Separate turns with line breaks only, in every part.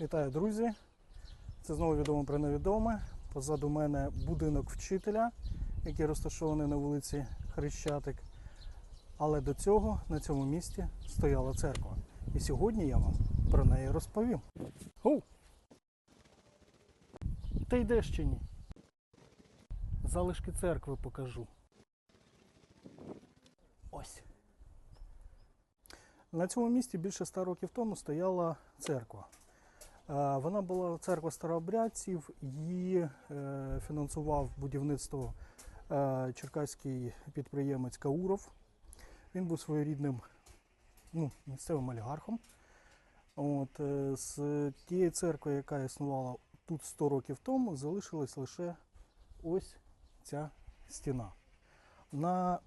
Вітаю, друзі! Це знову відомо про невідоме. Позаду мене будинок вчителя, який розташований на вулиці Хрещатик. Але до цього на цьому місці стояла церква. І сьогодні я вам про неї розповім. Оу! Ти йдеш чи ні? Залишки церкви покажу. Ось. На цьому місці більше ста років тому стояла церква. Е, Вона була церква старообрядців, її е, фінансував будівництво е, черкаський підприємець Кауров. Він був своєрідним ну, місцевим олігархом. От, з тієї церкви, яка існувала тут 100 років тому, залишилась лише ось ця стіна. На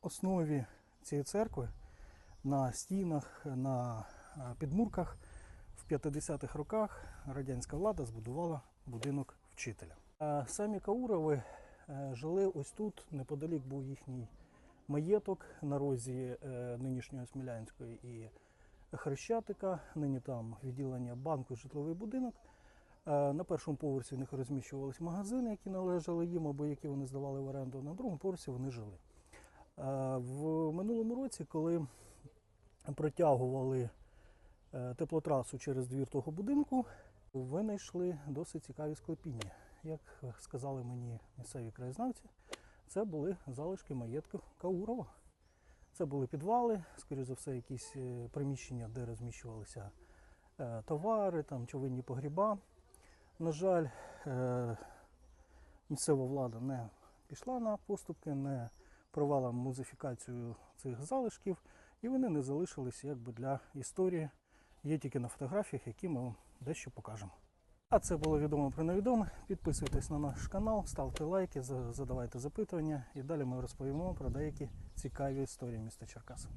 основі цієї церкви на стінах, на підмурках 50-х роках радянська влада збудувала будинок вчителя. Самі Каурови е, жили ось тут, неподалік був їхній маєток на розі е, нинішньої Смілянської і Хрещатика. Нині там відділення банку житловий будинок. Е, На першому поверсі у них розміщувалися магазини, які належали їм або які вони здавали в оренду. На другому поверсі вони жили. В минулому році, коли протягували теплотрасу через двір того будинку, винайшли досить цікаві склепіння. Як сказали мені місцеві краєзнавці, це були залишки маєтку Каурова. Це були підвали, скоріш за все, якісь е, приміщення, де розміщувалися е, товари, там човинні погріба. На жаль, е, місцева влада не пішла на поступки, не провела музифікацію цих залишків, і вони не залишилися якби для історії. Є тільки на фотографіях, які ми вам дещо покажемо. А це було відомо про невідоме. Підписуйтесь на наш канал, ставте лайки, задавайте запитування і далі ми розповімо про деякі цікаві історії міста Черкас.